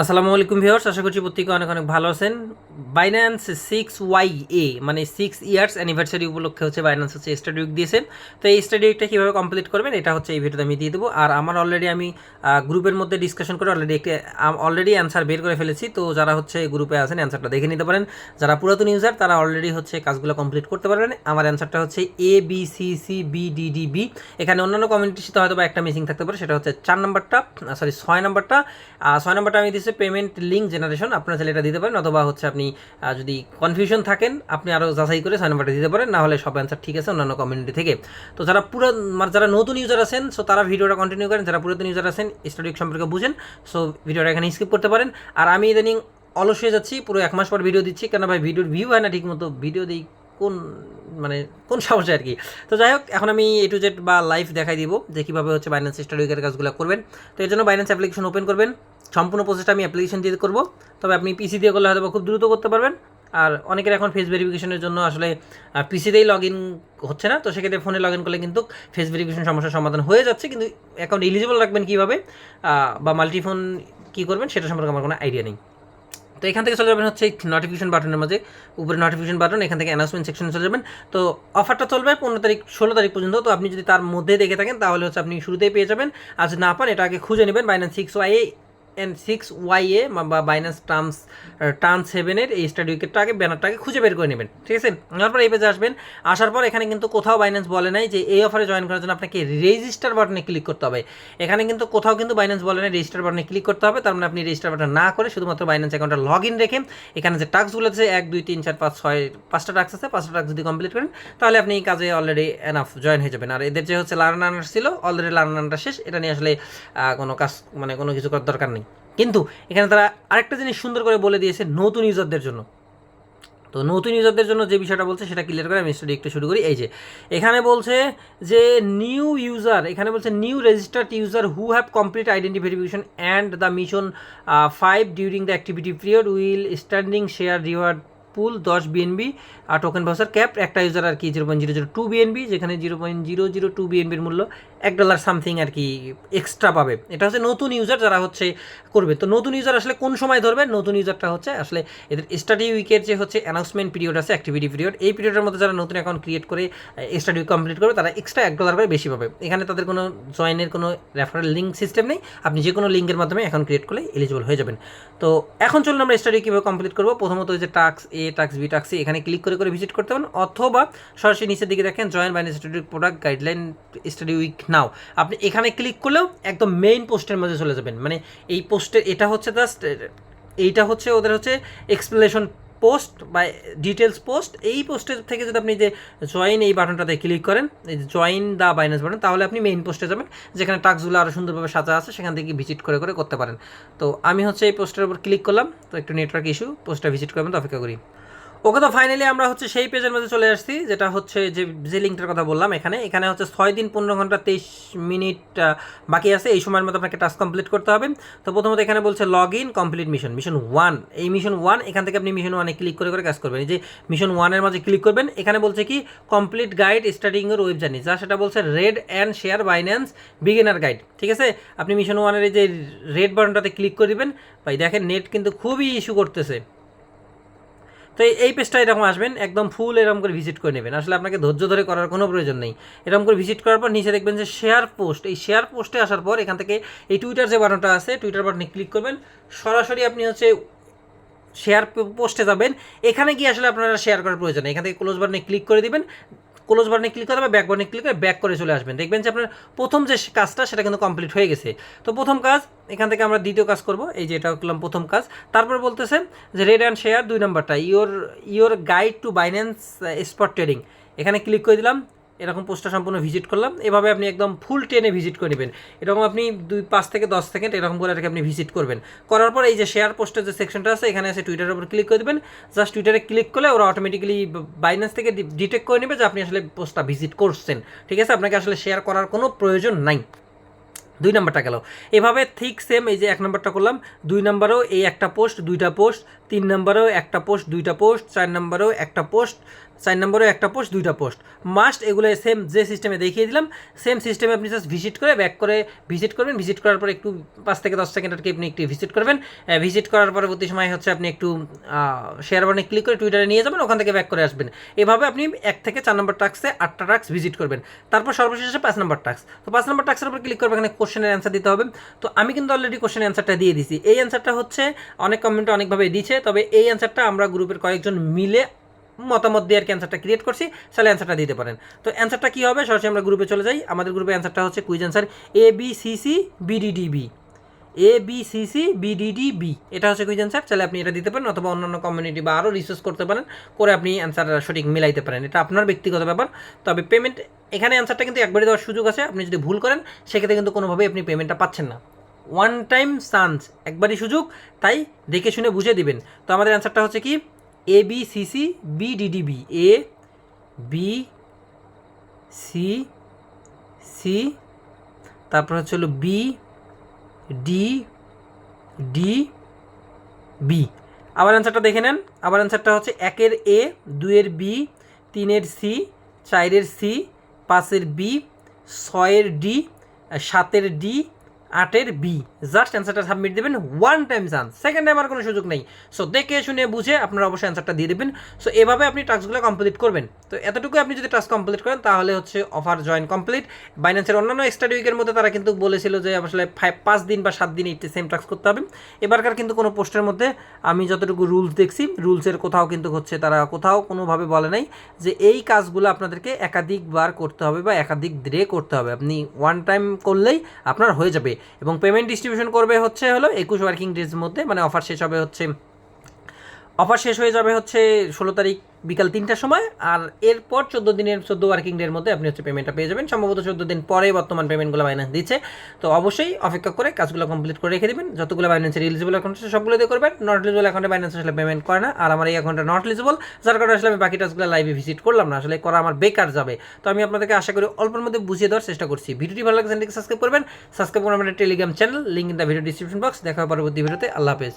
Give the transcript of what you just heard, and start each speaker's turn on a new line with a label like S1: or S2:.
S1: আসসালামু আলাইকুম ভিউয়ার্স, আশা করছি প্রত্যেকে অনেক অনেক ভালো আছেন। বাইন্যান্স সিক্স ওয়াই এ মানে সিক্স ইয়ার্স অ্যানিভার্সারি উপলক্ষে হচ্ছে বাইন্যান্স হচ্ছে স্টাডি উইক দিয়েছে। তো এই স্টাডি উইকটা কীভাবে কমপ্লিট করবেন, এটা হচ্ছে এই ভিডিওতে আমি দিয়ে দেবো। আর আমার অলরেডি আমি গ্রুপের মধ্যে ডিসকাশন করে অলরেডি একটি অলরেডি অ্যান্সার বের করে ফেলেছি। তো যারা হচ্ছে গ্রুপে আছেন অ্যান্সারটা দেখে নিতে পারেন। যারা পুরাতন ইউজার তারা অলরেডি হচ্ছে কাজগুলো কমপ্লিট করতে পারবেন। আমার অ্যান্সারটা হচ্ছে A B C C B D D B এখানে অন্যান্য কমিউনিটির সাথে হয়তো বা একটা মিসিং থাকতে পারে, সেটা হচ্ছে চার নাম্বারটা সরি ছয় নাম্বারটা ছয় নাম্বারটা আমি দিচ্ছি পেমেন্ট লিঙ্ক জেনারেশন আপনার চাইলে এটা দিতে পারেন, অথবা হচ্ছে আপনি যদি কনফিউশন থাকেন, আপনি আরও যাচাই করে ছয় নাম্বারটা দিতে পারেন না হলে সব অ্যান্সার ঠিক আছে অন্যান্য কমিউনিটি থেকে। তো যারা পুরো মানে যারা নতুন ইউজার আছেন সো তারা ভিডিওটা কন্টিনিউ করেন, যারা পুরাতন ইউজার আছেন স্টাডি সম্পর্কে বুঝেন সো ভিডিওটা এখানে স্কিপ করতে পারেন। আর আমি ইদানিং অলস হয়ে যাচ্ছি, পুরো এক মাস পর ভিডিও দিচ্ছি কেন ভাই ভিডিওর ভিউ হয় না ঠিক মতো ভিডিও দিই কোন মানে কোন সাহসে আর কি। তো যাই হোক, এখন আমি এ টু জেড বা লাইভ দেখাই দিব, যে কীভাবে হচ্ছে বাইন্যান্স স্টাডিকের কাজগুলো করবেন। তো এর জন্য বাইন্যান্স অ্যাপ্লিকেশন ওপেন করবেন। সম্পূর্ণ প্রসেসটা আমি অ্যাপ্লিকেশন দিয়ে করব। তবে আপনি পিসি দিয়ে করলে হয়তো খুব দ্রুত করতে পারবেন। আর অনেকের এখন ফেস ভেরিফিকেশনের জন্য আসলে পিসিতেই লগ ইন হচ্ছে না। তো সেক্ষেত্রে ফোনে লগ ইন করলে কিন্তু ফেস ভেরিফিকেশন সমস্যার সমাধান হয়ে যাচ্ছে। কিন্তু অ্যাকাউন্ট এলিজিবল রাখবেন কীভাবে বা মাল্টিফোন কী করবেন সেটা সম্পর্কে আমার কোনো আইডিয়া নেই। তো এখান থেকে চলে যাবেন হচ্ছে নোটিফিকেশন বাটনের মাঝে। উপরে নোটিফিকেশন বাটন এখান থেকে অ্যানাউন্সমেন্ট সেকশনে চলে যাবেন। তো অফারটা চলবে পনেরো তারিখ, ষোলো তারিখ পর্যন্ত। তো আপনি যদি তার মধ্যে দেখে থাকেন, তাহলে হচ্ছে আপনি শুরুতেই পেয়ে যাবেন। আজ না পান, এটা আগে খুঁজে নেবেন। Binance six Y N six Y A বা বাইন্যান্স টার্মস টার্ন সেভেনের এই স্টাডি উইকেটটা আগে ব্যানারটা আগে খুঁজে বের করে নেবেন, ঠিক আছে? নেওয়ার পর এই পেজে আসবেন, আসার পর এখানে কিন্তু কোথাও বাইন্যান্স বলে নাই যে এই অফারে জয়েন করার জন্য আপনাকে রেজিস্টার বাটনে ক্লিক করতে হবে। এখানে কিন্তু কোথাও কিন্তু বাইন্যান্স বলে নাই রেজিস্টার বাটনে ক্লিক করতে হবে, তার মানে আপনি রেজিস্টার বাটন না করে শুধুমাত্র বাইন্যান্স অ্যাকাউন্টটা লগ ইন রেখে এখানে যে টাস্কগুলো আছে, এক, দুই, তিন, চার, পাঁচ, ছয়, পাঁচটা টাস্ক আছে, পাঁচটা টাস্ক যদি কমপ্লিট করেন, তাহলে আপনি এই কাজে অলরেডি এনাফ জয়েন হয়ে যাবেন। আর এদের যে হচ্ছে লার্নার ছিল অলরেডি লার্নারটা শেষ, এটা নিয়ে আসলে কোনো কাজ মানে কোনো কিছু করার দরকার নেই। কিন্তু এখানে তারা আরেকটা জিনিস সুন্দর করে বলে দিয়েছে নতুন ইউজারদের জন্য। তো নতুন ইউজারদের জন্য যে বিষয়টা বলছে সেটা ক্লিয়ার করে আমি স্টাডি একটু শুরু করি। এই যে, এখানে বলছে যে নিউ ইউজার এখানে বলছে new registered user who have complete identity verification and the mission five during the activity period will standing share reward pool দশ বিএনবি আর টোকেন ভাউচার ক্যাপ একটা ইউজার আর কি zero point zero zero two BNB যেখানে zero point zero zero two বিএনবির মূল্য এক dollar something আর কি extra পাবে। এটা হচ্ছে নতুন ইউজার যারা হচ্ছে করবে। তো নতুন ইউজার আসলে কোন সময় ধরবে নতুন ইউজারটা হচ্ছে আসলে এদের স্টাডি উইকের যে হচ্ছে অ্যানাউন্সমেন্ট পিরিয়ড আছে অ্যাক্টিভিটি পিরিয়ড এই পিরিয়ডের মধ্যে যারা নতুন অ্যাকাউন্ট ক্রিয়েট করে স্টাডি কমপ্লিট করবে, তারা এক্সট্রা এক ডলার করে বেশি পাবে। এখানে তাদের কোনো জয়েনের কোনো রেফারেল লিঙ্ক সিস্টেম নেই। আপনি যে কোনো লিঙ্কের মাধ্যমে অ্যাকাউন্ট ক্রিয়েট করলে এলিজিবল হয়ে যাবেন। তো এখন চলুন আমরা স্টাডি কীভাবে কমপ্লিট করব? প্রথমত যে tax A tax B tax এখানে ক্লিক করে করে ভিজিট করতে পারেন অথবা সরাসরি নিচের দিকে দেখেন join Binance study product guideline study week now আপনি এখানে ক্লিক করলেও একদম মেইন পোস্টের মধ্যে চলে যাবেন। মানে এই পোস্টের এটা হচ্ছে জাস্ট এইটা হচ্ছে ওদের হচ্ছে এক্সপ্লেনেশন পোস্ট বা ডিটেলস পোস্ট এই পোস্টের থেকে যদি আপনি যে জয়েন এই বাটনটাতে ক্লিক করেন, এই যে জয়েন দ্য বাইন্যান্স বাটন তাহলে আপনি মেইন পোস্টে যাবেন, যেখানে টাস্কগুলো আরও সুন্দরভাবে সাজা আছে, সেখান থেকে ভিজিট করে করে করতে পারেন। তো আমি হচ্ছে এই পোস্টের উপর ক্লিক করলাম, তো একটু নেটওয়ার্ক ইস্যু পোস্টটা ভিজিট করবেন, তো অপেক্ষা করি। ওকে তো ফাইনালি আমরা হচ্ছে সেই পেজের মধ্যে চলে আসছি, যেটা হচ্ছে যে যে লিঙ্কটার কথা বললাম এখানে। এখানে হচ্ছে ছয় দিন পনেরো ঘণ্টা তেইশ মিনিট বাকি আছে। এই সময়ের মধ্যে আপনাকে টাস্ক কমপ্লিট করতে হবে। তো প্রথমত এখানে বলছে log in complete mission mission one এই মিশন ওয়ান এখান থেকে আপনি মিশন ওয়ানে ক্লিক করে করে কাজ করবেন। এই যে মিশন ওয়ানের মাঝে ক্লিক করবেন, এখানে বলছে কি complete guide starting web journey যা সেটা বলছে read and share Binance beginner guide ঠিক আছে? আপনি মিশন ওয়ানের এই যে রেড বাটনটাতে ক্লিক করে দিবেন। ভাই দেখেন নেট কিন্তু খুবই ইস্যু করতেছে। তো এই- পেজটা এরকম আসবেন, একদম ফুল এরকম করে ভিজিট করে নেবেন। আসলে আপনাকে ধৈর্য ধরে করার কোনো প্রয়োজন নেই। এরকম করে ভিজিট করার পর নিচে দেখবেন যে শেয়ার পোস্ট এই শেয়ার পোস্টে আসার পর এখান থেকে এই টুইটার যে বাটনটা আছে টুইটার বাটনে ক্লিক করবেন। সরাসরি আপনি হচ্ছে শেয়ার পোস্টে যাবেন। এখানে গিয়ে আসলে আপনারা শেয়ার করার প্রয়োজন এখান থেকে ক্লোজ বাটনে ক্লিক করে দিবেন। ক্লোজ বাটনে ক্লিক করে ব্যাক বাটনে ক্লিক করে ব্যাক করে চলে আসবেন। দেখবেন যে আপনার প্রথম যে কাজটা, সেটা কিন্তু কমপ্লিট হয়ে গেছে। তো প্রথম কাজ, এখান থেকে আমরা দ্বিতীয় কাজ করব। এই যে এটা করলাম প্রথম কাজ। তারপর বলতেছে যে রেড অ্যান্ড শেয়ার দুই নম্বরটা your your guide to Binance spot trading এখানে ক্লিক করে দিলাম। এরকম পোস্টটা সম্পূর্ণ ভিজিট করলাম। এভাবে আপনি একদম ফুল টেনে ভিজিট করে নেবেন। এরকম আপনি দুই পাঁচ থেকে দশ সেকেন্ড এরকম করে এটাকে আপনি ভিজিট করবেন। করার পর এই যে শেয়ার পোস্টের যে সেকশনটা আছে, এখানে এসে টুইটারের উপর ক্লিক করে দেবেন। জাস্ট টুইটারে ক্লিক করলে ওরা অটোমেটিক্যালি বাইন্যান্স থেকে ডিটেক্ট করে নেবে যে আপনি আসলে পোস্টটা ভিজিট করছেন। ঠিক আছে? আপনাকে আসলে শেয়ার করার কোনো প্রয়োজন নাই। দুই নাম্বারটা গেল। এভাবে ঠিক সেম এই যে এক নাম্বারটা করলাম, দুই নাম্বারেও এই একটা পোস্ট দুইটা পোস্ট তিন নম্বরেও একটা পোস্ট, দুইটা পোস্ট, চার নম্বরেও একটা পোস্ট, চার নম্বরেও একটা পোস্ট, দুইটা পোস্ট। মাস্ট এগুলো সেম যে সিস্টেমে দেখিয়ে দিলাম সেম সিস্টেমে আপনি জাস্ট ভিজিট করে ব্যাক করে ভিজিট করবেন। ভিজিট করার পর একটু পাঁচ থেকে দশ সেকেন্ড আর কি আপনি একটু ভিজিট করবেন। ভিজিট করার পরবর্তী সময় হচ্ছে আপনি একটু শেয়ার বাটনে ক্লিক করে টুইটারে নিয়ে যাবেন, ওখান থেকে ব্যাক করে আসবেন। এভাবে আপনি এক থেকে চার নম্বর টাক্সে আটটা টাক্স ভিজিট করবেন। তারপর সর্বশেষে পাঁচ নম্বর টাক্স তো পাঁচ নম্বর টাক্সের উপর ক্লিক করবেন, এখানে কোশ্চেনের অ্যান্সার দিতে হবে। তো আমি কিন্তু অলরেডি কোশ্চেনের অ্যান্সারটা দিয়ে দিছি। এই অ্যান্সারটা হচ্ছে, অনেক কমেন্টে অনেকভাবে দিচ্ছে তবে এই অ্যান্সারটা আমরা গ্রুপের কয়েকজন মিলে মতামত দিয়ে আর কি অ্যান্সারটা ক্রিয়েট করছি, তাহলে অ্যান্সারটা দিতে পারেন। তো অ্যান্সারটা কী হবে? সরাসরি আমরা গ্রুপে চলে যাই। আমাদের গ্রুপে অ্যান্সারটা হচ্ছে quiz answer A B C C B D D B A B C C B D D B এটা হচ্ছে কুইজ অ্যান্সার তাহলে আপনি এটা দিতে পারেন অথবা অন্যান্য কমিউনিটি বা আরও রিসার্চ করতে পারেন, করে আপনি অ্যান্সার সঠিক মিলাইতে পারেন। এটা আপনার ব্যক্তিগত ব্যাপার। তবে পেমেন্ট এখানে অ্যান্সারটা কিন্তু একবারই দেওয়ার সুযোগ আছে। আপনি যদি ভুল করেন, সেক্ষেত্রে কিন্তু কোনোভাবেই আপনি পেমেন্টটা পাচ্ছেন না। ওয়ান টাইম চান্স একবারই সুযোগ, তাই দেখে শুনে বুঝে দিবেন। তো আমাদের অ্যান্সারটা হচ্ছে কি? A B C C B D B A B C C তারপর হচ্ছে হলো বি ডি ডি বি আবার অ্যান্সারটা দেখে নেন। আবার অ্যান্সারটা হচ্ছে একের এ দুইয়ের বি তিনের সি চারের সি পাঁচের বি ছয়ের ডি সাতের ডি আটের বি জাস্ট অ্যান্সারটা সাবমিট দেবেন one time chance second time আর কোনো সুযোগ নেই। সো দেখে, শুনে, বুঝে আপনারা অবশ্যই অ্যান্সারটা দিয়ে দেবেন। সো এভাবে আপনি টাস্কগুলো কমপ্লিট করবেন। তো এতটুকু আপনি যদি টাস্ক কমপ্লিট করেন, তাহলে হচ্ছে অফার জয়েন কমপ্লিট বাইন্যান্সের অন্যান্য এক্সট্রা উইকের মধ্যে তারা কিন্তু বলেছিল যে, আসলে ফাইভ পাঁচ দিন বা সাত দিন এইটি সেম টাস্ক করতে হবে। এবারকার কিন্তু কোনো পোস্টের মধ্যে আমি যতটুকু রুলস দেখছি রুলসের কোথাও কিন্তু হচ্ছে তারা কোথাও কোনোভাবে বলে নাই যে, এই কাজগুলো আপনাদেরকে একাধিকবার করতে হবে বা একাধিক ডে করতে হবে। আপনি ওয়ান টাইম করলেই আপনার হয়ে যাবে। এবং পেমেন্ট ডিস্ট্রিবিউশন করবে হচ্ছে হলো একুশ ওয়ার্কিং ডেজ মধ্যে মানে অফার শেষ হবে হচ্ছে অফার শেষ হয়ে যাবে হচ্ছে ষোলো তারিখ বিকাল তিনটার সময়, আর এরপর চোদ্দ দিনের, চোদ্দ ওয়ার্কিং ডের মধ্যে আপনি হচ্ছে পেমেন্টটা পেয়ে যাবেন। সম্ভবত চোদ্দ দিন পরে বর্তমান পেমেন্টগুলো বাইন্যান্স দিচ্ছে। তো অবশ্যই অপেক্ষা করে কাজগুলো কমপ্লিট করে রেখে দেবেন। যতগুলো বাইন্যান্সের এলিজিবল অ্যাকাউন্ট আছে সবগুলো দিয়ে করবেন। নট এলিজিবল অ্যাকাউন্টে বাইন্যান্স আসলে পেমেন্ট করে না, আর আমার এই অ্যাকাউন্টটা নট এলিজিবল যার কারণে আসলে আমি বাকি টাস্কগুলো লাইভে ভিজিট করলাম না। আসলে করা আমার বেকার যাবে। তো আমি আপনাদেরকে আশা করি অল্পের মধ্যে বুঝিয়ে দেওয়ার চেষ্টা করছি। ভিডিওটি ভালো লাগে চ্যানেলটিকে সাবস্ক্রাইব করবেন। সাবস্ক্রাইব করুন আমাদের Telegram channel link in the video description box দেখা পরবর্তী ভিডিওতে। আল্লাহ হাফেজ।